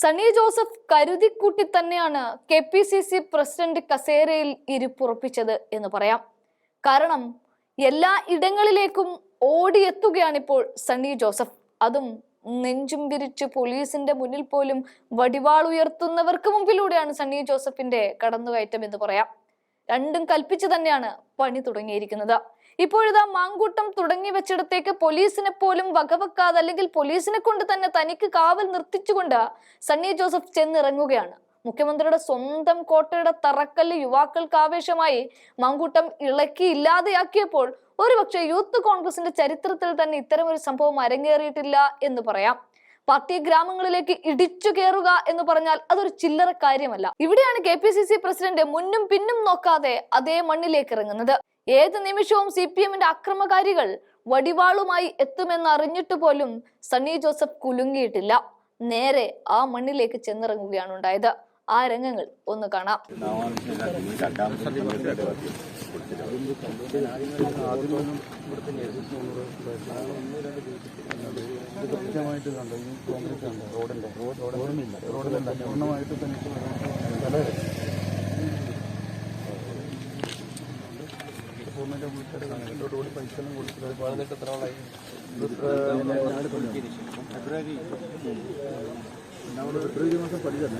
സണ്ണി ജോസഫ് കരുതിക്കൂട്ടി തന്നെയാണ് K P C C president കസേരയിൽ ഇരിപ്പുറപ്പിച്ചത് എന്ന് പറയാം. കാരണം എല്ലാ ഇടങ്ങളിലേക്കും ഓടിയെത്തുകയാണിപ്പോൾ സണ്ണി ജോസഫ്. അതും നെഞ്ചും വിരിച്ച് പോലീസിന്റെ മുന്നിൽ പോലും വടിവാൾ ഉയർത്തുന്നവർക്ക് മുമ്പിലൂടെയാണ് സണ്ണി ജോസഫിന്റെ കടന്നുകയറ്റം എന്ന് പറയാം. രണ്ടും കൽപ്പിച്ചു തന്നെയാണ് പണി തുടങ്ങിയിരിക്കുന്നത്. ഇപ്പോഴിതാ മാങ്കൂട്ടം തുടങ്ങി വെച്ചിടത്തേക്ക് പോലീസിനെ പോലും വകവെക്കാതെ അല്ലെങ്കിൽ പോലീസിനെ കൊണ്ട് തന്നെ തനിക്ക് കാവൽ നിർത്തിച്ചുകൊണ്ട് സണ്ണി ജോസഫ് ചെന്നിറങ്ങുകയാണ്. മുഖ്യമന്ത്രിയുടെ സ്വന്തം കോട്ടയുടെ തറക്കല്ല് യുവാക്കൾക്ക് ആവേശമായി മാങ്കൂട്ടം ഇളക്കി ഇല്ലാതെയാക്കിയപ്പോൾ ഒരുപക്ഷെ യൂത്ത് കോൺഗ്രസിന്റെ ചരിത്രത്തിൽ തന്നെ ഇത്തരമൊരു സംഭവം അരങ്ങേറിയിട്ടില്ല എന്ന് പറയാം. പാർട്ടി ഗ്രാമങ്ങളിലേക്ക് ഇടിച്ചു കയറുക എന്ന് പറഞ്ഞാൽ അതൊരു ചില്ലറ കാര്യമല്ല. ഇവിടെയാണ് K P C C president മുന്നും പിന്നും നോക്കാതെ അതേ മണ്ണിലേക്ക് ഇറങ്ങുന്നത്. ഏത് നിമിഷവും സി പി എമ്മിന്റെ അക്രമകാരികൾ വടിവാളുമായി എത്തുമെന്ന് അറിഞ്ഞിട്ട് പോലും സണ്ണി ജോസഫ് കുലുങ്ങിയിട്ടില്ല നേരെ ആ മണ്ണിലേക്ക് ചെന്നിറങ്ങുകയാണ് ഉണ്ടായത് ആ രംഗങ്ങൾ ഒന്ന് കാണാം സ്ഥലം പൂർണമായിട്ട് വീട്ടുകാർ കാണുന്നുണ്ട് റോഡ് പൈസ എല്ലാം കൊടുത്തിട്ട് പറഞ്ഞിട്ട് എത്ര ആളായി? ഫെബ്രുവരി മാസം പഠിക്കണം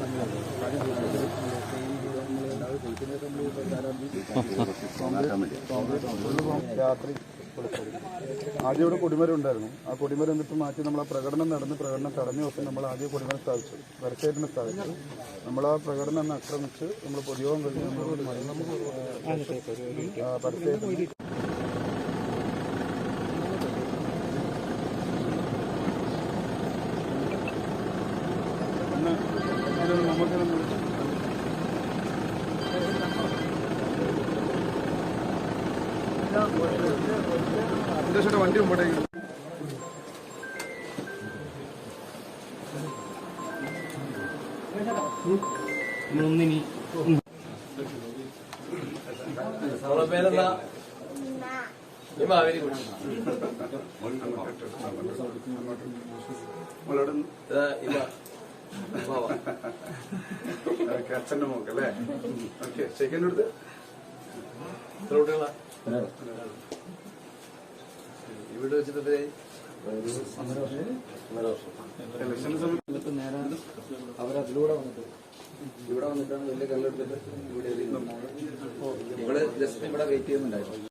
രാത്രി ആദ്യം ഇവിടെ കൊടിമരം ഉണ്ടായിരുന്നു ആ കൊടിമരം എന്നിട്ട് മാറ്റി നമ്മൾ ആ പ്രകടനം നടന്ന് പ്രകടനം തടഞ്ഞ ദിവസം നമ്മൾ ആദ്യം കൊടിമരം സ്ഥാപിച്ചു. വരച്ചേറ്റിനെ സ്ഥാപിച്ചു. നമ്മൾ ആ പ്രകടനം അന്ന് ആക്രമിച്ച് നമ്മൾ പൊതുയോഗം കഴിഞ്ഞ് നമ്മൾ പരസ്യത്തിന് നമുക്ക് വണ്ടി മുമ്പോട്ടേക്ക് നമ്മളൊന്നിനി നമ്മളെ പേരെന്താ ഇമ ബാബ അച്ഛന്റെ മോക്കല്ലേ ഓക്കെ എത്ര കുട്ടികളാ ഇവിടെ വെച്ചിട്ട് അവരതിലൂടെ വന്നിട്ട് ഇവിടെ വന്നിട്ടാണ് വലിയ കല്ലെടുത്തിട്ട് ഇവിടെ. ഇവിടെ ജസ്റ്റ് ഇവിടെ വെയിറ്റ് ചെയ്യുന്നുണ്ടായിരുന്നു.